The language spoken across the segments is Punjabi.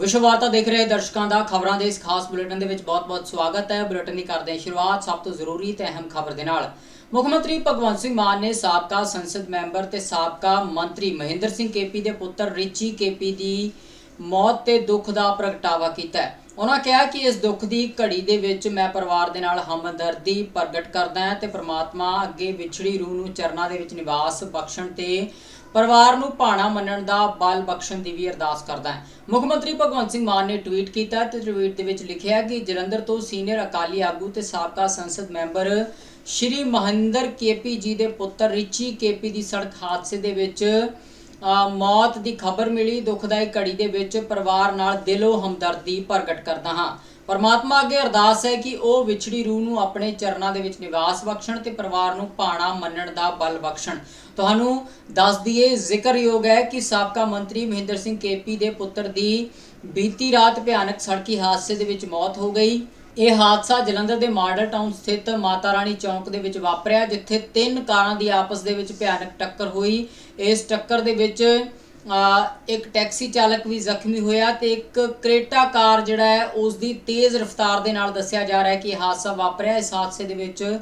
ਵਿਸ਼ਵ ਵਾਰਤਾ ਦੇਖ ਰਹੇ ਦਰਸ਼ਕਾਂ ਦਾ ਖਬਰਾਂ ਦੇ ਇਸ ਖਾਸ ਬੁਲੇਟਿਨ ਦੇ ਵਿੱਚ ਬਹੁਤ-ਬਹੁਤ ਸਵਾਗਤ ਹੈ। ਬੁਲੇਟਿਨ ਦੀ ਕਰਦੇ ਹਾਂ ਸ਼ੁਰੂਆਤ ਸਭ ਤੋਂ ਜ਼ਰੂਰੀ ਤੇ ਅਹਿਮ ਖਬਰ ਦੇ ਨਾਲ। ਮੁੱਖ ਮੰਤਰੀ ਭਗਵੰਤ ਸਿੰਘ ਮਾਨ ਨੇ ਸਾਬਕਾ ਸੰਸਦ ਮੈਂਬਰ ਤੇ ਸਾਬਕਾ ਮੰਤਰੀ ਮਹਿੰਦਰ ਸਿੰਘ ਕੇਪੀ ਦੇ ਪੁੱਤਰ ਰਿਚੀ ਕੇਪੀ ਦੀ ਮੌਤ ਤੇ ਦੁੱਖ ਦਾ ਪ੍ਰਗਟਾਵਾ ਕੀਤਾ ਹੈ। ਉਹਨਾਂ ਕਿਹਾ ਕਿ ਇਸ ਦੁੱਖ ਦੀ ਘੜੀ ਦੇ ਵਿੱਚ ਮੈਂ ਪਰਿਵਾਰ ਦੇ ਨਾਲ ਹਮਦਰਦੀ ਪ੍ਰਗਟ ਕਰਦਾ ਹਾਂ ਤੇ ਪ੍ਰਮਾਤਮਾ ਅੱਗੇ ਵਿਛੜੀ ਰੂਹ ਨੂੰ ਚਰਨਾਂ ਦੇ ਵਿੱਚ ਨਿਵਾਸ ਬਖਸ਼ਣ ਤੇ ਪਰਿਵਾਰ ਨੂੰ ਭਾਣਾ ਮੰਨਣ ਦਾ ਬਲ ਬਖਸ਼ਣ ਦੀ ਵੀ ਅਰਦਾਸ ਕਰਦਾ ਹੈ। ਮੁੱਖ ਮੰਤਰੀ ਭਗਵੰਤ ਸਿੰਘ ਮਾਨ ਨੇ ਟਵੀਟ ਕੀਤਾ ਤੇ ਟਵੀਟ ਦੇ ਵਿੱਚ ਲਿਖਿਆ ਕਿ ਜਲੰਧਰ ਤੋਂ ਸੀਨੀਅਰ ਅਕਾਲੀ ਆਗੂ ਤੇ ਸਾਬਕਾ ਸੰਸਦ ਮੈਂਬਰ ਸ਼੍ਰੀ ਮਹਿੰਦਰ ਕੇਪੀ ਜੀ ਦੇ ਪੁੱਤਰ ਰਿਚੀ ਕੇਪੀ ਦੀ ਸੜਕ ਹਾਦਸੇ ਦੇ ਵਿੱਚ ਮੌਤ ਦੀ ਖਬਰ ਮਿਲੀ। ਦੁਖਦਾਈ ਘੜੀ ਦੇ ਵਿੱਚ ਪਰਿਵਾਰ ਨਾਲ ਦਿਲੋਂ ਹਮਦਰਦੀ ਪ੍ਰਗਟ ਕਰਦਾ ਹਾਂ। ਪਰਮਾਤਮਾ ਅੱਗੇ ਅਰਦਾਸ ਹੈ ਕਿ ਉਹ ਵਿਛੜੀ ਰੂਹ ਨੂੰ ਆਪਣੇ ਚਰਨਾਂ ਦੇ ਵਿੱਚ ਨਿਵਾਸ ਬਖਸ਼ਣ ਤੇ ਪਰਿਵਾਰ ਨੂੰ ਭਾਣਾ ਮੰਨਣ ਦਾ ਬਲ ਬਖਸ਼ਣ। ਤੁਹਾਨੂੰ ਦੱਸ ਦਈਏ, ਜ਼ਿਕਰਯੋਗ ਹੈ ਕਿ ਸਾਬਕਾ ਮੰਤਰੀ ਮਹਿੰਦਰ ਸਿੰਘ ਕੇਪੀ ਦੇ ਪੁੱਤਰ ਦੀ ਬੀਤੀ ਰਾਤ ਭਿਆਨਕ ਸੜਕੀ ਹਾਦਸੇ ਦੇ ਵਿੱਚ ਮੌਤ ਹੋ ਗਈ। ਇਹ ਹਾਦਸਾ ਜਲੰਧਰ ਦੇ ਮਾਡਲ ਟਾਊਨ ਸਥਿਤ ਮਾਤਾ ਰਾਣੀ ਚੌਂਕ ਦੇ ਵਿੱਚ ਵਾਪਰਿਆ, ਜਿੱਥੇ ਤਿੰਨ ਕਾਰਾਂ ਦੀ ਆਪਸ ਦੇ ਵਿੱਚ ਭਿਆਨਕ ਟੱਕਰ ਹੋਈ। ਇਸ ਟੱਕਰ ਦੇ ਵਿੱਚ ਇੱਕ ਟੈਕਸੀ ਚਾਲਕ ਵੀ ਜ਼ਖਮੀ ਹੋਇਆ ਤੇ ਇੱਕ ਕ੍ਰੇਟਾ ਕਾਰ ਜਿਹੜਾ ਹੈ ਉਸ ਦੀ ਤੇਜ਼ ਰਫ਼ਤਾਰ ਦੇ ਨਾਲ ਦੱਸਿਆ ਜਾ ਰਿਹਾ ਹੈ ਕਿ ਇਹ ਹਾਦਸਾ ਵਾਪਰਿਆ। ਇਸ ਹਾਦਸੇ ਦੇ ਵਿੱਚ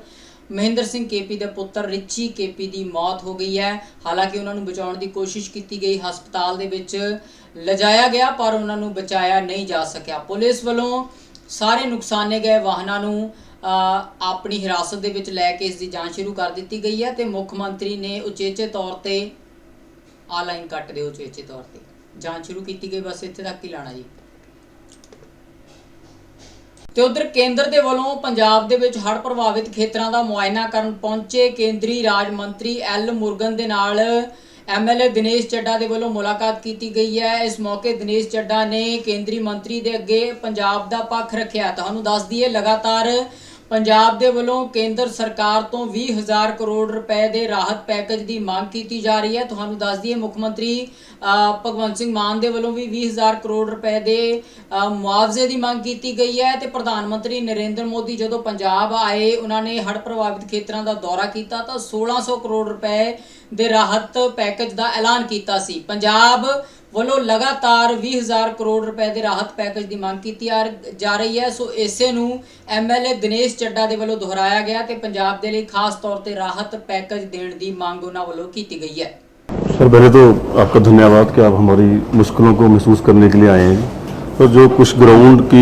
ਮਹਿੰਦਰ ਸਿੰਘ ਕੇਪੀ ਦੇ ਪੁੱਤਰ ਰਿਚੀ ਕੇਪੀ ਦੀ ਮੌਤ ਹੋ ਗਈ ਹੈ। ਹਾਲਾਂਕਿ ਉਹਨਾਂ ਨੂੰ ਬਚਾਉਣ ਦੀ ਕੋਸ਼ਿਸ਼ ਕੀਤੀ ਗਈ, ਹਸਪਤਾਲ ਦੇ ਵਿੱਚ ਲਿਜਾਇਆ ਗਿਆ, ਪਰ ਉਹਨਾਂ ਨੂੰ ਬਚਾਇਆ ਨਹੀਂ ਜਾ ਸਕਿਆ। ਪੁਲਿਸ ਵੱਲੋਂ ਸਾਰੇ ਨੁਕਸਾਨੇ ਗਏ ਵਾਹਨਾਂ ਨੂੰ ਆਪਣੀ ਹਿਰਾਸਤ ਦੇ ਵਿੱਚ ਲੈ ਕੇ ਇਸ ਦੀ ਜਾਂਚ ਸ਼ੁਰੂ ਕਰ ਦਿੱਤੀ ਗਈ ਹੈ ਤੇ ਮੁੱਖ ਮੰਤਰੀ ਨੇ ਉਚੇਚੇ ਤੌਰ ਤੇ ਆ ਲਾਈਨ ਕੱਟ ਦਿਓ ਉਚੇਚੇ ਤੌਰ ਤੇ। ਜਾਂਚ ਸ਼ੁਰੂ ਕੀਤੀ ਗਈ, ਬਸ ਇੱਥੇ ਤੱਕ ਹੀ ਲਾਣਾ ਜੀ। ਤੇ ਉਧਰ ਕੇਂਦਰ ਦੇ ਵੱਲੋਂ ਪੰਜਾਬ ਦੇ ਵਿੱਚ ਹੜ੍ਹ ਪ੍ਰਭਾਵਿਤ ਖੇਤਰਾਂ ਦਾ ਮੁਆਇਨਾ ਕਰਨ ਪਹੁੰਚੇ ਕੇਂਦਰੀ ਰਾਜ ਮੰਤਰੀ ਐਲ ਮੁਰਗਨ ਦੇ ਨਾਲ ਐਮਐਲਏ ਦਿਨੇਸ਼ ਚੱਡਾ ਦੇ ਵੱਲੋਂ ਮੁਲਾਕਾਤ ਕੀਤੀ ਗਈ ਹੈ। ਇਸ ਮੌਕੇ ਦਿਨੇਸ਼ ਚੱਡਾ ਨੇ ਕੇਂਦਰੀ ਮੰਤਰੀ ਦੇ ਅੱਗੇ ਪੰਜਾਬ ਦਾ ਪੱਖ ਰੱਖਿਆ। ਤੁਹਾਨੂੰ ਦੱਸ ਦਈਏ, ਲਗਾਤਾਰ ਪੰਜਾਬ ਦੇ ਵੱਲੋਂ ਕੇਂਦਰ ਸਰਕਾਰ ਤੋਂ 20000 ਕਰੋੜ ਰੁਪਏ ਦੇ ਰਾਹਤ ਪੈਕੇਜ ਦੀ ਮੰਗ ਕੀਤੀ ਜਾ ਰਹੀ ਹੈ। ਤੁਹਾਨੂੰ ਦੱਸ ਦਈਏ, ਮੁੱਖ ਮੰਤਰੀ ਭਗਵੰਤ ਸਿੰਘ ਮਾਨ ਦੇ ਵੱਲੋਂ ਵੀ 20000 ਕਰੋੜ ਰੁਪਏ ਦੇ ਮੁਆਵਜ਼ੇ ਦੀ ਮੰਗ ਕੀਤੀ ਗਈ ਹੈ ਤੇ ਪ੍ਰਧਾਨ ਮੰਤਰੀ ਨਰਿੰਦਰ ਮੋਦੀ ਜਦੋਂ ਪੰਜਾਬ ਆਏ, ਉਹਨਾਂ ਨੇ ਹੜ੍ਹ ਪ੍ਰਭਾਵਿਤ ਖੇਤਰਾਂ ਦਾ ਦੌਰਾ ਕੀਤਾ ਤਾਂ 1600 ਕਰੋੜ ਰੁਪਏ ਦੇ ਰਾਹਤ ਪੈਕੇਜ ਦਾ ਐਲਾਨ ਕੀਤਾ ਸੀ। ਪੰਜਾਬ ਵੱਲੋਂ ਲਗਾਤਾਰ 20000 ਕਰੋੜ ਰੁਪਏ ਦੇ ਰਾਹਤ ਪੈਕੇਜ ਦੀ ਮੰਗ ਕੀਤੀ ਆ- ਜਾ ਰਹੀ ਹੈ ਸੋ ਇਸੇ ਨੂੰ ਐਮਐਲਏ ਦਿਨੇਸ਼ ਚੱਡਾ ਦੇ ਵੱਲੋਂ ਦੁਹਰਾਇਆ ਗਿਆ ਤੇ ਪੰਜਾਬ ਦੇ ਲਈ ਖਾਸ ਤੌਰ ਤੇ ਰਾਹਤ ਪੈਕੇਜ ਦੇਣ ਦੀ ਮੰਗ ਉਹਨਾਂ ਵੱਲੋਂ ਕੀਤੀ ਗਈ ਹੈ सर पहले तो आपका धन्यवाद कि आप हमारी मुश्किलों को महसूस करने के लिए आए हैं तो जो कुछ ग्राउंड की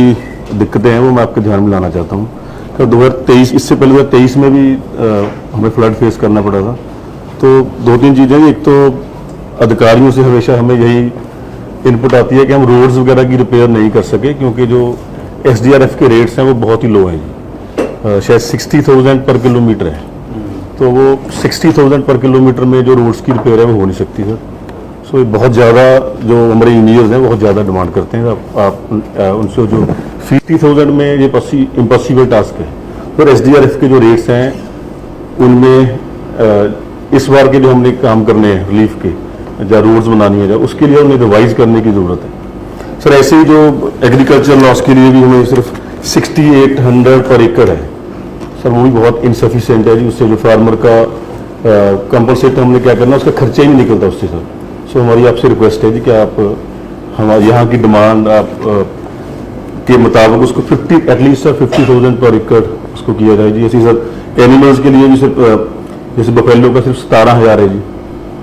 दिक्कतें हैं वो मैं आपके ध्यान में लाना चाहता हूँ तो 2023 इससे पहले 2023 में भी अ, हमें फ्लड फेस करना पड़ा था तो दो तीन चीज़ें हैं। एक तो अधिकारियों से हमेशा हमें यही इनपुट आती है कि हम रोड्स वगैरह की रिपेयर नहीं कर सके क्योंकि जो एसडीआरएफ के रेट्स हैं वो बहुत ही लो हैं जी। शायद सिक्सटी थाउज़ेंड पर किलोमीटर है। तो वो सिक्सटी थाउज़ेंड पर किलोमीटर में जो रोड्स की रिपेयर है वो हो नहीं सकती सर। सो ये बहुत ज़्यादा जो हमारे इंजीनियर्स हैं बहुत ज़्यादा डिमांड करते हैं। आप, आप उनसे जो फिफ्टी थाउज़ेंड में ये इम्पॉसिबल टास्क है। और एस के जो रेट्स हैं उनमें इस बार के जो हमने काम करने हैं रिलीफ के या रोड्स बनानी है या उसके लिए हमें रिवाइज करने की ज़रूरत है। सर ऐसे ही जो एग्रीकल्चर लॉस के लिए भी हमें सिर्फ़ सिक्सटी एट हंड्रेड पर एकड़ है। सर वो भी बहुत इनसफिशेंट है जी उससे जो फार्मर का कंपनसेट हमने क्या करना उसका खर्चा ही नहीं निकलता उससे सर सो हमारी आपसे रिक्वेस्ट है जी कि आप हमारे यहाँ की डिमांड आप के मुताबिक उसको 50 एटलीस्ट सर 50,000 पर एकड़ उसको किया जाए जी। ऐसे सर एनिमल्स के लिए सिर्फ़ जैसे बफेलो का सिर्फ़ सतारह हज़ार है जी।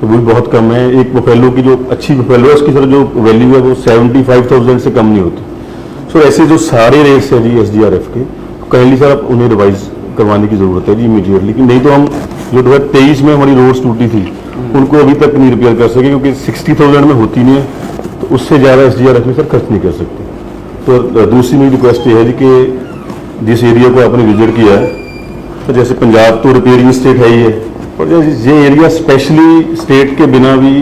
तो वो भी बहुत कम है। एक बफेलो की जो अच्छी बफेलो है उसकी सर जो वैल्यू है वो 75,000 से कम नहीं होती। सो ऐसे जो सारे रेट्स हैं जी एस डी आर एफ़ के तो काइंडली सर आप उन्हें रिवाइज करवाने की ज़रूरत है जी इमीडिएटली नहीं तो हम जो दो हज़ार तेईस में हमारी रोड्स टूटी थी उनको अभी तक नहीं रिपेयर कर सके क्योंकि सिक्सटी थाउज़ेंड में होती नहीं है तो उससे ज़्यादा एस डी आर एफ़ में सर खर्च नहीं कर सकते। तो दूसरी मेरी रिक्वेस्ट ये है जी कि जिस एरिया को आपने विज़िट किया है तो जैसे पंजाब तो रिपेयरिंग स्टेट है ही है। और जो ये एरिया स्पेशली स्टेट के बिना भी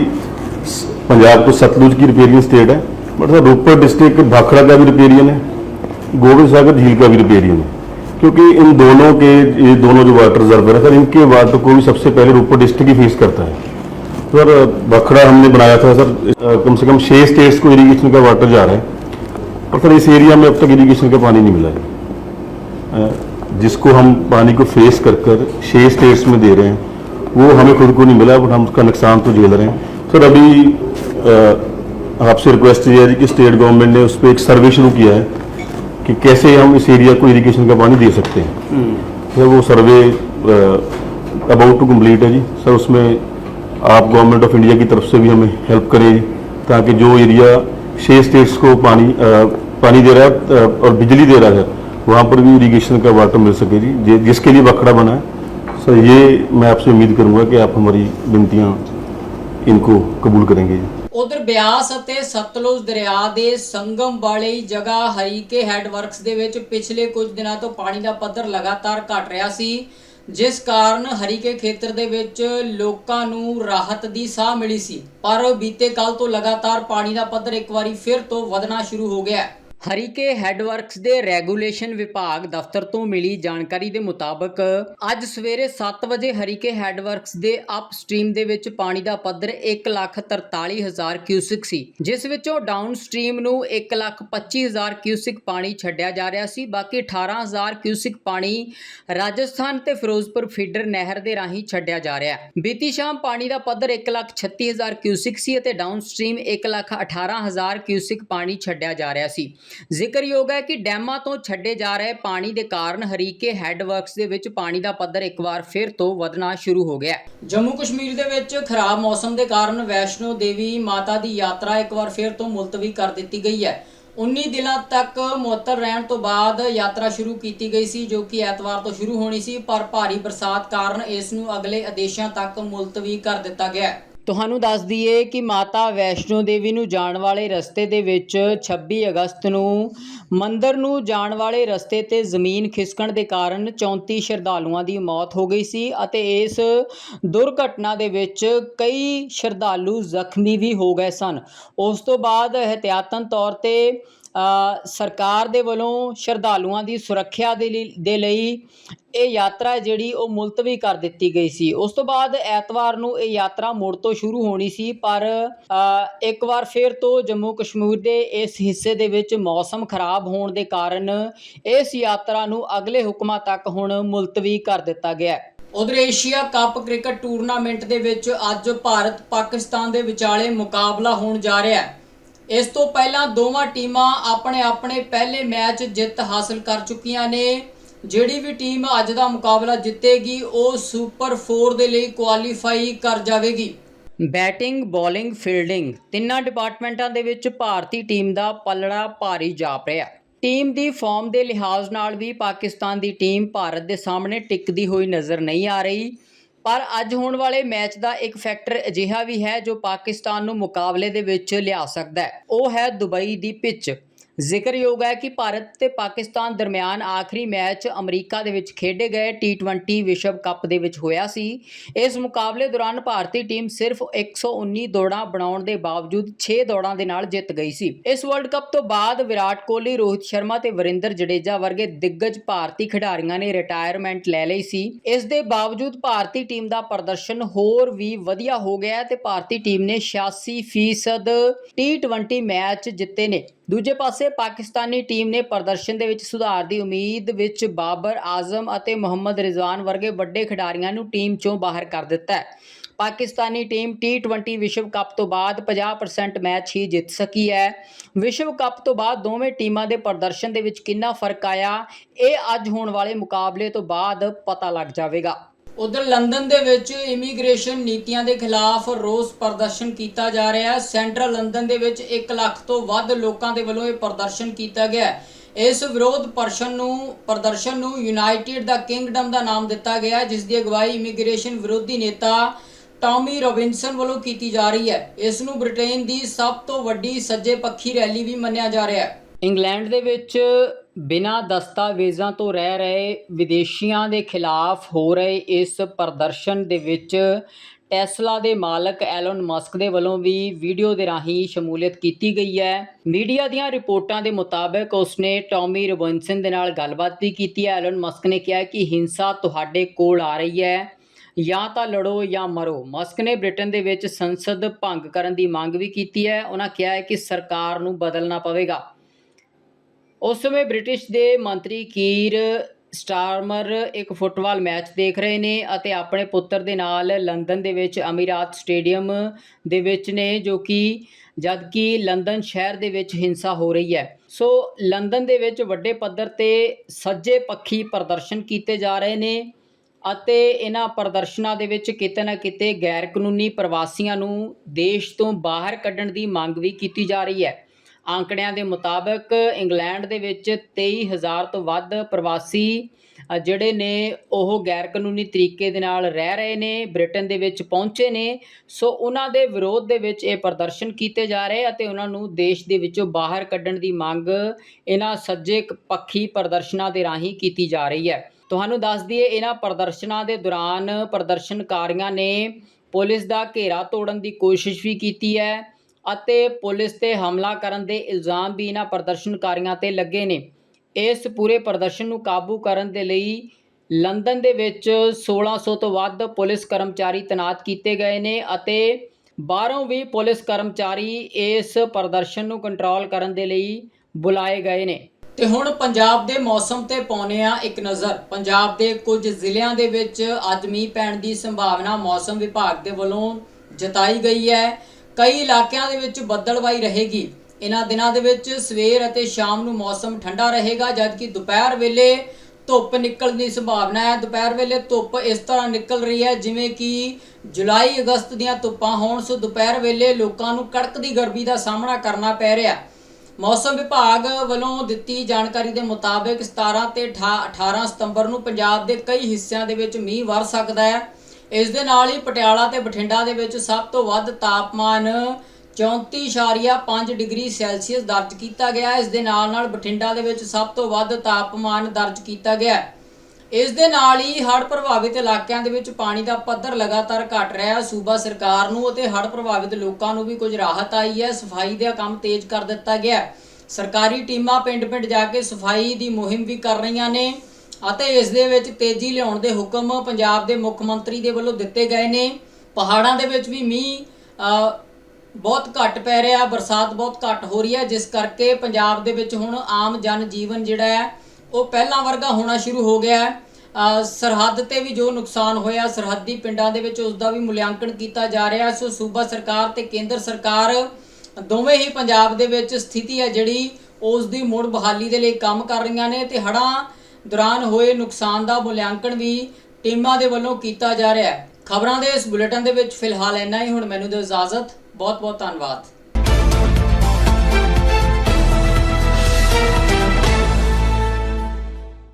पंजाब तो सतलुज की रिपेयरिंग स्टेट है। But sir Ropar district Bhakra का भी रिपेरियन है गोविंद सागर झील का भी रिपेरियन है क्योंकि इन दोनों के ये दोनों जो वाटर रिजर्वर है, सर, इनके वाटर को भी सबसे पहले रोपड़ डिस्ट्रिक्ट ही फेस करता है। सर, भाखड़ा हमने बनाया था, सर कम से कम छः स्टेट्स को इरीगेशन का वाटर जा रहा है। पर सर, इस एरिया में अब तक इरीगेशन का पानी नहीं मिला है। जिसको हम पानी को फेस कर कर छः स्टेट्स में दे रहे हैं। वो हमें खुद को नहीं मिला बट हम उसका नुकसान तो झेल रहे हैं। सर अभी आपसे रिक्वेस्ट ये है कि स्टेट गवर्नमेंट ने उस पर एक सर्वे शुरू किया है कि कैसे हम इस एरिया को इरिगेशन का पानी दे सकते हैं। सर वो सर्वे अबाउट टू कंप्लीट है जी। सर उसमें आप गवर्नमेंट ऑफ़ इंडिया की तरफ़ से भी हमें हेल्प करें ताकि जो एरिया छः स्टेट्स को पानी अ, पानी दे रहा है और बिजली दे रहा है वहाँ पर भी इरीगेशन का वाटर मिल सके जी जे- जिसके लिए बखड़ा बना है। सर ये मैं आपसे उम्मीद करूँगा कि आप हमारी विनतियाँ इनको कबूल करेंगे जी ਉਧਰ ਬਿਆਸ ਅਤੇ ਸਤਲੁਜ ਦਰਿਆ ਦੇ ਸੰਗਮ ਵਾਲੀ ਜਗ੍ਹਾ ਹਰੀਕੇ ਹੈਡਵਰਕਸ ਦੇ ਵਿੱਚ ਪਿਛਲੇ ਕੁਝ ਦਿਨਾਂ ਤੋਂ ਪਾਣੀ ਦਾ ਪੱਧਰ ਲਗਾਤਾਰ ਘਟ ਰਿਹਾ ਸੀ ਜਿਸ ਕਾਰਨ ਹਰੀਕੇ ਖੇਤਰ ਦੇ ਵਿੱਚ ਲੋਕਾਂ ਨੂੰ ਰਾਹਤ ਦੀ ਸਾਹ ਮਿਲੀ ਸੀ ਪਰ ਬੀਤੇ ਕੱਲ ਤੋਂ ਲਗਾਤਾਰ ਪਾਣੀ ਦਾ ਪੱਧਰ ਇੱਕ ਵਾਰੀ ਫਿਰ ਤੋਂ ਵਧਣਾ ਸ਼ੁਰੂ ਹੋ ਗਿਆ ਹੈ ਹਰੀਕੇ ਹੈਡਵਰਕਸ ਦੇ ਰੈਗੂਲੇਸ਼ਨ ਵਿਭਾਗ ਦਫ਼ਤਰ ਤੋਂ ਮਿਲੀ ਜਾਣਕਾਰੀ ਦੇ ਮੁਤਾਬਕ, ਅੱਜ ਸਵੇਰੇ 7 ਵਜੇ ਹਰੀਕੇ ਹੈਡਵਰਕਸ ਦੇ ਅਪਸਟ੍ਰੀਮ ਦੇ ਵਿੱਚ ਪਾਣੀ ਦਾ ਪੱਧਰ 143000 ਕਿਊਸਿਕ ਸੀ, ਜਿਸ ਵਿੱਚੋਂ ਡਾਊਨਸਟ੍ਰੀਮ ਨੂੰ 125000 ਕਿਊਸਿਕ ਪਾਣੀ ਛੱਡਿਆ ਜਾ ਰਿਹਾ ਸੀ, ਬਾਕੀ 18000 ਕਿਊਸਿਕ ਪਾਣੀ ਰਾਜਸਥਾਨ ਤੇ ਫਿਰੋਜ਼ਪੁਰ ਫੀਡਰ ਨਹਿਰ ਦੇ ਰਾਹੀਂ ਛੱਡਿਆ ਜਾ ਰਿਹਾ ਹੈ। ਬੀਤੀ ਸ਼ਾਮ ਪਾਣੀ ਦਾ ਪੱਧਰ 136000 ਕਿਊਸਿਕ ਸੀ ਅਤੇ ਡਾਊਨਸਟ੍ਰੀਮ 118000 ਕਿਊਸਿਕ ਪਾਣੀ ਛੱਡਿਆ ਜਾ ਰਿਹਾ ਸੀ। ਜ਼ਿਕਰਯੋਗ ਹੈ ਕਿ ਡੈਮਾਂ ਤੋਂ ਛੱਡੇ ਜਾ ਰਹੇ ਪਾਣੀ ਦੇ ਕਾਰਨ ਹਰੀਕੇ ਹੈਡਵਰਕਸ ਦੇ ਵਿੱਚ ਪਾਣੀ ਦਾ ਪੱਧਰ ਇੱਕ ਵਾਰ ਫਿਰ ਤੋਂ ਵਧਣਾ ਸ਼ੁਰੂ ਹੋ ਗਿਆ ਜੰਮੂ ਕਸ਼ਮੀਰ ਦੇ ਵਿੱਚ ਖਰਾਬ ਮੌਸਮ ਦੇ ਕਾਰਨ ਵੈਸ਼ਨੋ ਦੇਵੀ ਮਾਤਾ ਦੀ ਯਾਤਰਾ ਇੱਕ ਵਾਰ ਫਿਰ ਤੋਂ ਮੁਲਤਵੀ ਕਰ ਦਿੱਤੀ ਗਈ ਹੈ। 19 ਦਿਨਾਂ ਤੱਕ ਮੁਅੱਤਲ ਰਹਿਣ ਤੋਂ ਬਾਅਦ ਯਾਤਰਾ ਸ਼ੁਰੂ ਕੀਤੀ ਗਈ ਸੀ, ਜੋ ਕਿ ਐਤਵਾਰ ਤੋਂ ਸ਼ੁਰੂ ਹੋਣੀ ਸੀ, ਪਰ ਭਾਰੀ ਬਰਸਾਤ ਕਾਰਨ ਇਸ ਨੂੰ ਅਗਲੇ ਆਦੇਸ਼ਾਂ ਤੱਕ ਮੁਲਤਵੀ ਕਰ ਦਿੱਤਾ ਗਿਆ ਹੈ। ਤੁਹਾਨੂੰ ਦੱਸ ਦਈਏ ਕਿ ਮਾਤਾ ਵੈਸ਼ਨੋ ਦੇਵੀ ਨੂੰ ਜਾਣ ਵਾਲੇ ਰਸਤੇ ਦੇ ਵਿੱਚ 26 ਅਗਸਤ ਨੂੰ ਮੰਦਰ ਨੂੰ ਜਾਣ ਵਾਲੇ ਰਸਤੇ ਤੇ ਜ਼ਮੀਨ ਖਿਸਕਣ ਦੇ ਕਾਰਨ 34 ਸ਼ਰਧਾਲੂਆਂ ਦੀ ਮੌਤ ਹੋ ਗਈ ਸੀ ਅਤੇ ਇਸ ਦੁਰਘਟਨਾ ਦੇ ਵਿੱਚ ਕਈ ਸ਼ਰਧਾਲੂ ਜ਼ਖਮੀ ਵੀ ਹੋ ਗਏ ਸਨ। ਉਸ ਤੋਂ ਬਾਅਦ ਇਹਤਿਆਤਨ ਤੌਰ ਤੇ ਸਰਕਾਰ ਦੇ ਵੱਲੋਂ ਸ਼ਰਧਾਲੂਆਂ ਦੀ ਸੁਰੱਖਿਆ ਦੇ ਲਈ ਦੇ ਲਈ ਇਹ ਯਾਤਰਾ ਜਿਹੜੀ ਉਹ ਮੁਲਤਵੀ ਕਰ ਦਿੱਤੀ ਗਈ ਸੀ। ਉਸ ਤੋਂ ਬਾਅਦ ਐਤਵਾਰ ਨੂੰ ਇਹ ਯਾਤਰਾ ਮੁੜ ਤੋਂ ਸ਼ੁਰੂ ਹੋਣੀ ਸੀ, ਪਰ ਇੱਕ ਵਾਰ ਫਿਰ ਤੋਂ ਜੰਮੂ ਕਸ਼ਮੀਰ ਦੇ ਇਸ ਹਿੱਸੇ ਦੇ ਵਿੱਚ ਮੌਸਮ ਖਰਾਬ ਹੋਣ ਦੇ ਕਾਰਨ ਇਸ ਯਾਤਰਾ ਨੂੰ ਅਗਲੇ ਹੁਕਮਾਂ ਤੱਕ ਹੁਣ ਮੁਲਤਵੀ ਕਰ ਦਿੱਤਾ ਗਿਆ ਹੈ। ਉਧਰ ਏਸ਼ੀਆ ਕੱਪ ਕ੍ਰਿਕਟ ਟੂਰਨਾਮੈਂਟ ਦੇ ਵਿੱਚ ਅੱਜ ਭਾਰਤ ਪਾਕਿਸਤਾਨ ਦੇ ਵਿਚਾਲੇ ਮੁਕਾਬਲਾ ਹੋਣ ਜਾ ਰਿਹਾ ਹੈ। ਇਸ ਤੋਂ ਪਹਿਲਾਂ ਦੋਵਾਂ ਟੀਮਾਂ ਆਪਣੇ ਆਪਣੇ ਪਹਿਲੇ ਮੈਚ ਜਿੱਤ ਹਾਸਲ ਕਰ ਚੁੱਕੀਆਂ ਨੇ। ਜਿਹੜੀ ਵੀ ਟੀਮ ਅੱਜ ਦਾ ਮੁਕਾਬਲਾ ਜਿੱਤੇਗੀ, ਉਹ ਸੁਪਰ 4 ਦੇ ਲਈ ਕੁਆਲੀਫਾਈ ਕਰ ਜਾਵੇਗੀ। ਬੈਟਿੰਗ, ਬੋਲਿੰਗ, ਫੀਲਡਿੰਗ ਤਿੰਨਾਂ ਡਿਪਾਰਟਮੈਂਟਾਂ ਦੇ ਵਿੱਚ ਭਾਰਤੀ ਟੀਮ ਦਾ ਪਲੜਾ ਭਾਰੀ ਜਾਪ ਰਿਹਾ। ਟੀਮ ਦੀ ਫਾਰਮ ਦੇ ਲਿਹਾਜ਼ ਨਾਲ ਵੀ ਪਾਕਿਸਤਾਨ ਦੀ ਟੀਮ ਭਾਰਤ ਦੇ ਸਾਹਮਣੇ ਟਿਕਦੀ ਹੋਈ ਨਜ਼ਰ ਨਹੀਂ ਆ ਰਹੀ। ਪਰ ਅੱਜ ਹੋਣ ਵਾਲੇ ਮੈਚ ਦਾ ਇੱਕ ਫੈਕਟਰ ਅਜਿਹਾ ਵੀ ਹੈ ਜੋ ਪਾਕਿਸਤਾਨ ਨੂੰ ਮੁਕਾਬਲੇ ਦੇ ਵਿੱਚ ਲਿਆ ਸਕਦਾ ਹੈ। ਉਹ ਹੈ ਦੁਬਈ ਦੀ ਪਿੱਚ। ਜ਼ਿਕਰਯੋਗ ਹੈ ਕਿ ਭਾਰਤ ਤੇ ਪਾਕਿਸਤਾਨ ਦਰਮਿਆਨ ਆਖਰੀ ਮੈਚ ਅਮਰੀਕਾ ਦੇ ਵਿੱਚ ਖੇਡੇ ਗਏ T20 ਵਿਸ਼ਵ ਕੱਪ ਦੇ ਵਿੱਚ ਹੋਇਆ ਸੀ। ਇਸ ਮੁਕਾਬਲੇ ਦੌਰਾਨ ਭਾਰਤੀ ਟੀਮ ਸਿਰਫ 119 ਦੌੜਾਂ ਬਣਾਉਣ ਦੇ ਬਾਵਜੂਦ 6 ਦੌੜਾਂ ਦੇ ਨਾਲ ਜਿੱਤ ਗਈ ਸੀ। ਇਸ ਵਰਲਡ ਕੱਪ ਤੋਂ ਬਾਅਦ ਵਿਰਾਟ ਕੋਹਲੀ, ਰੋਹਿਤ ਸ਼ਰਮਾ ਤੇ ਵਰਿੰਦਰ ਜਡੇਜਾ ਵਰਗੇ ਦਿੱਗਜ ਭਾਰਤੀ ਖਿਡਾਰੀਆਂ ਨੇ ਰਿਟਾਇਰਮੈਂਟ ਲੈ ਲਈ ਸੀ। ਇਸ ਦੇ ਬਾਵਜੂਦ ਭਾਰਤੀ ਟੀਮ ਦਾ ਪ੍ਰਦਰਸ਼ਨ ਹੋਰ ਵੀ ਵਧੀਆ ਹੋ ਗਿਆ ਹੈ ਤੇ ਭਾਰਤੀ ਟੀਮ ਨੇ 86% T20 ਮੈਚ ਜਿੱਤੇ ਨੇ। ਦੂਜੇ ਪਾਸੇ ਪਾਕਿਸਤਾਨੀ ਟੀਮ ਨੇ ਪ੍ਰਦਰਸ਼ਨ ਦੇ ਵਿੱਚ ਸੁਧਾਰ ਦੀ ਉਮੀਦ ਵਿੱਚ ਬਾਬਰ ਆਜ਼ਮ ਅਤੇ ਮੁਹੰਮਦ ਰਿਜ਼ਵਾਨ ਵਰਗੇ ਵੱਡੇ ਖਿਡਾਰੀਆਂ ਨੂੰ ਟੀਮ ਚੋਂ ਬਾਹਰ ਕਰ ਦਿੱਤਾ ਹੈ। ਪਾਕਿਸਤਾਨੀ ਟੀਮ T20 ਵਿਸ਼ਵ ਕੱਪ ਤੋਂ ਬਾਅਦ 50% ਮੈਚ ਹੀ ਜਿੱਤ ਸਕੀ ਹੈ। ਵਿਸ਼ਵ ਕੱਪ ਤੋਂ ਬਾਅਦ ਦੋਵੇਂ ਟੀਮਾਂ ਦੇ ਪ੍ਰਦਰਸ਼ਨ ਦੇ ਵਿੱਚ ਕਿੰਨਾ ਫ਼ਰਕ ਆਇਆ, ਇਹ ਅੱਜ ਹੋਣ ਵਾਲੇ ਮੁਕਾਬਲੇ ਤੋਂ ਬਾਅਦ ਪਤਾ ਲੱਗ ਜਾਵੇਗਾ। ਉਧਰ ਲੰਡਨ ਦੇ ਵਿੱਚ ਇਮੀਗ੍ਰੇਸ਼ਨ ਨੀਤੀਆਂ ਦੇ ਖਿਲਾਫ ਰੋਸ ਪ੍ਰਦਰਸ਼ਨ ਕੀਤਾ ਜਾ ਰਿਹਾ ਹੈ। ਸੈਂਟਰਲ ਲੰਡਨ ਦੇ ਵਿੱਚ 1 ਲੱਖ ਤੋਂ ਵੱਧ ਲੋਕਾਂ ਦੇ ਵੱਲੋਂ ਇਹ ਪ੍ਰਦਰਸ਼ਨ ਕੀਤਾ ਗਿਆ ਇਸ ਵਿਰੋਧ ਪ੍ਰਸ਼ਨ ਨੂੰ, ਪ੍ਰਦਰਸ਼ਨ ਨੂੰ ਯੂਨਾਈਟਿਡ ਦਾ ਕਿੰਗਡਮ ਦਾ ਨਾਮ ਦਿੱਤਾ ਗਿਆ ਜਿਸ ਦੀ ਅਗਵਾਈ ਇਮੀਗ੍ਰੇਸ਼ਨ ਵਿਰੋਧੀ ਨੇਤਾ ਟਾਮੀ ਰੋਬਿਨਸਨ ਵੱਲੋਂ ਕੀਤੀ ਜਾ ਰਹੀ ਹੈ। ਇਸ ਨੂੰ ਬ੍ਰਿਟੇਨ ਦੀ ਸਭ ਤੋਂ ਵੱਡੀ ਸੱਜੇ ਪੱਖੀ ਰੈਲੀ ਵੀ ਮੰਨਿਆ ਜਾ ਰਿਹਾ ਹੈ। ਇੰਗਲੈਂਡ ਦੇ ਵਿੱਚ ਬਿਨਾਂ ਦਸਤਾਵੇਜ਼ਾਂ ਤੋਂ ਰਹਿ ਰਹੇ ਵਿਦੇਸ਼ੀਆਂ ਦੇ ਖਿਲਾਫ ਹੋ ਰਹੇ ਇਸ ਪ੍ਰਦਰਸ਼ਨ ਦੇ ਵਿੱਚ ਟੈਸਲਾ ਦੇ ਮਾਲਕ ਐਲਨ ਮਸਕ ਦੇ ਵੱਲੋਂ ਵੀ ਵੀਡੀਓ ਦੇ ਰਾਹੀਂ ਸ਼ਮੂਲੀਅਤ ਕੀਤੀ ਗਈ ਹੈ। ਮੀਡੀਆ ਦੀਆਂ ਰਿਪੋਰਟਾਂ ਦੇ ਮੁਤਾਬਕ ਉਸਨੇ ਟੌਮੀ ਰੋਬਿਨਸਨ ਦੇ ਨਾਲ ਗੱਲਬਾਤ ਵੀ ਕੀਤੀ ਹੈ। ਐਲਨ ਮਸਕ ਨੇ ਕਿਹਾ ਕਿ ਹਿੰਸਾ ਤੁਹਾਡੇ ਕੋਲ ਆ ਰਹੀ ਹੈ। ਜਾਂ ਤਾਂ ਲੜੋ ਜਾਂ ਮਰੋ। ਮਸਕ ਨੇ ਬ੍ਰਿਟਨ ਦੇ ਵਿੱਚ ਸੰਸਦ ਭੰਗ ਕਰਨ ਦੀ ਮੰਗ ਵੀ ਕੀਤੀ ਹੈ। ਉਹਨਾਂ ਕਿਹਾ ਹੈ ਕਿ ਸਰਕਾਰ ਨੂੰ ਬਦਲਣਾ ਪਵੇਗਾ। ਉਸ ਸਮੇਂ ਬ੍ਰਿਟਿਸ਼ ਦੇ ਮੰਤਰੀ ਕੀਰ ਸਟਾਰਮਰ ਇੱਕ ਫੁੱਟਬਾਲ ਮੈਚ ਦੇਖ ਰਹੇ ਨੇ ਅਤੇ ਆਪਣੇ ਪੁੱਤਰ ਦੇ ਨਾਲ ਲੰਡਨ ਦੇ ਵਿੱਚ ਅਮੀਰਾਤ ਸਟੇਡੀਅਮ ਦੇ ਵਿੱਚ ਨੇ, ਜੋ ਕਿ ਜਦਕਿ ਲੰਡਨ ਸ਼ਹਿਰ ਦੇ ਵਿੱਚ ਹਿੰਸਾ ਹੋ ਰਹੀ ਹੈ। ਸੋ ਲੰਡਨ ਦੇ ਵਿੱਚ ਵੱਡੇ ਪੱਧਰ ਤੇ ਸੱਜੇ ਪੱਖੀ ਪ੍ਰਦਰਸ਼ਨ ਕੀਤੇ ਜਾ ਰਹੇ ਨੇ ਅਤੇ ਇਹਨਾਂ ਪ੍ਰਦਰਸ਼ਨਾਂ ਦੇ ਵਿੱਚ ਕਿਤੇ ਨਾ ਕਿਤੇ ਗੈਰ ਕਾਨੂੰਨੀ ਪ੍ਰਵਾਸੀਆਂ ਨੂੰ ਦੇਸ਼ ਤੋਂ ਬਾਹਰ ਕੱਢਣ ਦੀ ਮੰਗ ਵੀ ਕੀਤੀ ਜਾ ਰਹੀ ਹੈ। ਆંકੜਿਆਂ ਦੇ ਮੁਤਾਬਕ ਇੰਗਲੈਂਡ ਦੇ ਵਿੱਚ 23000 ਤੋਂ ਵੱਧ ਪ੍ਰਵਾਸੀ ਜਿਹੜੇ ਨੇ ਉਹ ਗੈਰ ਕਾਨੂੰਨੀ ਤਰੀਕੇ ਦੇ ਨਾਲ ਰਹਿ ਰਹੇ ਨੇ, ਬ੍ਰਿਟਨ ਦੇ ਵਿੱਚ ਪਹੁੰਚੇ ਨੇ। ਸੋ ਉਹਨਾਂ ਦੇ ਵਿਰੋਧ ਦੇ ਵਿੱਚ ਇਹ ਪ੍ਰਦਰਸ਼ਨ ਕੀਤੇ ਜਾ ਰਹੇ ਅਤੇ ਉਹਨਾਂ ਨੂੰ ਦੇਸ਼ ਦੇ ਵਿੱਚੋਂ ਬਾਹਰ ਕੱਢਣ ਦੀ ਮੰਗ ਇਹਨਾਂ ਸੱਜੇ ਕ- ਪੱਖੀ ਪ੍ਰਦਰਸ਼ਨਾਂ ਦੇ ਰਾਹੀਂ ਕੀਤੀ ਜਾ ਰਹੀ ਹੈ। ਤੁਹਾਨੂੰ ਦੱਸ ਦਈਏ, ਇਹਨਾਂ ਪ੍ਰਦਰਸ਼ਨਾਂ ਦੇ ਦੌਰਾਨ ਪ੍ਰਦਰਸ਼ਨਕਾਰੀਆਂ ਨੇ ਪੁਲਿਸ ਦਾ ਘੇਰਾ ਤੋੜਨ ਦੀ ਕੋਸ਼ਿਸ਼ ਵੀ ਕੀਤੀ ਹੈ। ਅਤੇ ਪੁਲਿਸ ਤੇ ਹਮਲਾ ਕਰਨ ਦੇ ਇਲਜ਼ਾਮ ਵੀ ਇਹਨਾਂ ਪ੍ਰਦਰਸ਼ਨਕਾਰੀਆਂ ਤੇ ਲੱਗੇ ਨੇ। ਇਸ ਪੂਰੇ ਪ੍ਰਦਰਸ਼ਨ ਨੂੰ ਕਾਬੂ ਕਰਨ ਦੇ ਲਈ ਲੰਡਨ ਦੇ ਵਿੱਚ 1600 ਤੋਂ ਵੱਧ ਪੁਲਿਸ ਕਰਮਚਾਰੀ ਤੈਨਾਤ ਕੀਤੇ ਗਏ ਨੇ ਅਤੇ ਬਾਹਰੋਂ ਵੀ ਪੁਲਿਸ ਕਰਮਚਾਰੀ ਇਸ ਪ੍ਰਦਰਸ਼ਨ ਨੂੰ ਕੰਟਰੋਲ ਕਰਨ ਦੇ ਲਈ ਬੁਲਾਏ ਗਏ ਨੇ। ਤੇ ਹੁਣ ਪੰਜਾਬ ਦੇ ਮੌਸਮ ਤੇ ਪਾਉਨੇ ਆ ਇੱਕ ਨਜ਼ਰ। ਪੰਜਾਬ ਦੇ ਕੁਝ ਜ਼ਿਲ੍ਹਿਆਂ ਦੇ ਵਿੱਚ ਅੱਜ ਮੀਂਹ ਪੈਣ ਦੀ ਸੰਭਾਵਨਾ ਮੌਸਮ ਵਿਭਾਗ ਦੇ ਵੱਲੋਂ ਜਤਾਈ ਗਈ ਹੈ। ਕਈ ਇਲਾਕਿਆਂ ਦੇ ਵਿੱਚ ਬੱਦਲਵਾਈ ਰਹੇਗੀ। ਇਹਨਾਂ ਦਿਨਾਂ ਦੇ ਵਿੱਚ ਸਵੇਰ ਅਤੇ ਸ਼ਾਮ ਨੂੰ ਮੌਸਮ ਠੰਡਾ ਰਹੇਗਾ, ਜਦਕਿ ਦੁਪਹਿਰ ਵੇਲੇ ਧੁੱਪ ਨਿਕਲਣ ਦੀ ਸੰਭਾਵਨਾ ਹੈ। ਦੁਪਹਿਰ ਵੇਲੇ ਧੁੱਪ ਇਸ ਤਰ੍ਹਾਂ ਨਿਕਲ ਰਹੀ ਹੈ, ਜਿਵੇਂ ਕਿ ਜੁਲਾਈ, ਅਗਸਤ ਦੀਆਂ ਧੁੱਪਾਂ ਹੋਣ, ਸੋ ਦੁਪਹਿਰ ਵੇਲੇ ਲੋਕਾਂ ਨੂੰ ਕੜਕਦੀ ਗਰਮੀ ਦਾ ਸਾਹਮਣਾ ਕਰਨਾ ਪੈ ਰਿਹਾ ਮੌਸਮ ਵਿਭਾਗ ਵੱਲੋਂ ਦਿੱਤੀ ਜਾਣਕਾਰੀ ਦੇ ਮੁਤਾਬਕ 17 ਤੇ 18 ਸਤੰਬਰ ਨੂੰ ਪੰਜਾਬ ਦੇ ਕਈ ਹਿੱਸਿਆਂ ਦੇ ਵਿੱਚ ਮੀਂਹ ਵਰ ਸਕਦਾ ਹੈ। ਇਸ ਦੇ ਨਾਲ ਹੀ ਪਟਿਆਲਾ ਤੇ ਬਠਿੰਡਾ ਦੇ ਵਿੱਚ ਸਭ ਤੋਂ ਵੱਧ ਤਾਪਮਾਨ 34.5 ਡਿਗਰੀ ਸੈਲਸੀਅਸ ਦਰਜ ਕੀਤਾ ਗਿਆ ਇਸ ਦੇ ਨਾਲ ਨਾਲ ਬਠਿੰਡਾ ਦੇ ਵਿੱਚ ਸਭ ਤੋਂ ਵੱਧ ਤਾਪਮਾਨ ਦਰਜ ਕੀਤਾ ਗਿਆ ਇਸ ਦੇ ਨਾਲ ਹੀ ਹੜ੍ਹ ਪ੍ਰਭਾਵਿਤ ਇਲਾਕਿਆਂ ਦੇ ਵਿੱਚ ਪਾਣੀ ਦਾ ਪੱਧਰ ਲਗਾਤਾਰ ਘਟ ਰਿਹਾ ਹੈ। ਸੂਬਾ ਸਰਕਾਰ ਨੂੰ ਅਤੇ ਹੜ੍ਹ ਪ੍ਰਭਾਵਿਤ ਲੋਕਾਂ ਨੂੰ ਵੀ ਕੁਝ ਰਾਹਤ ਆਈ ਹੈ। ਸਫ਼ਾਈ ਦਾ ਕੰਮ ਤੇਜ਼ ਕਰ ਦਿੱਤਾ ਗਿਆ ਸਰਕਾਰੀ ਟੀਮਾਂ ਪਿੰਡ-ਪਿੰਡ ਜਾ ਕੇ ਸਫ਼ਾਈ ਦੀ ਮੁਹਿੰਮ ਵੀ ਕਰ ਰਹੀਆਂ ਨੇ। ਅਤੇ ਇਸ ਦੇ ਵਿੱਚ ਤੇਜ਼ੀ ਲਿਆਉਣ ਦੇ ਹੁਕਮ ਪੰਜਾਬ ਦੇ ਮੁੱਖ ਮੰਤਰੀ ਦੇ ਵੱਲੋਂ ਦਿੱਤੇ ਗਏ ਨੇ। ਪਹਾੜਾਂ ਦੇ ਵਿੱਚ ਵੀ ਮੀਂਹ ਬਹੁਤ ਘੱਟ ਪੈ ਰਿਹਾ, ਬਰਸਾਤ ਬਹੁਤ ਘੱਟ ਹੋ ਰਹੀ ਹੈ, ਜਿਸ ਕਰਕੇ ਪੰਜਾਬ ਦੇ ਵਿੱਚ ਹੁਣ ਆਮ ਜਨ ਜੀਵਨ ਜਿਹੜਾ ਹੈ, ਉਹ ਪਹਿਲਾਂ ਵਰਗਾ ਹੋਣਾ ਸ਼ੁਰੂ ਹੋ ਗਿਆ ਹੈ। ਸਰਹੱਦ ਤੇ ਵੀ ਜੋ ਨੁਕਸਾਨ ਹੋਇਆ, ਸਰਹੱਦੀ ਪਿੰਡਾਂ ਦੇ ਵਿੱਚ ਉਸ ਦਾ ਵੀ ਮੁਲਾਂਕਣ ਕੀਤਾ ਜਾ ਰਿਹਾ ਸੋ ਸੂਬਾ ਸਰਕਾਰ ਤੇ ਕੇਂਦਰ ਸਰਕਾਰ, ਦੋਵੇਂ ਹੀ ਪੰਜਾਬ ਦੇ ਵਿੱਚ ਸਥਿਤੀ ਹੈ ਜਿਹੜੀ ਉਸ ਦੀ ਮੁੜ ਬਹਾਲੀ ਦੇ ਲਈ ਕੰਮ ਕਰ ਰਹੀਆਂ ਨੇ। ਤੇ ਹੜ੍ਹਾਂ ਦੌਰਾਨ ਹੋਏ ਨੁਕਸਾਨ ਦਾ ਮੁਲਾਂਕਣ ਵੀ ਟੀਮਾਂ ਦੇ ਵੱਲੋਂ ਕੀਤਾ ਜਾ ਰਿਹਾ ਹੈ। ਖਬਰਾਂ ਦੇ ਇਸ ਬੁਲੇਟਿਨ ਦੇ ਵਿੱਚ ਫਿਲਹਾਲ ਇੰਨਾ ਹੀ। ਹੁਣ ਮੈਨੂੰ ਦਿਓ ਇਜਾਜ਼ਤ। ਬਹੁਤ ਬਹੁਤ ਧੰਨਵਾਦ।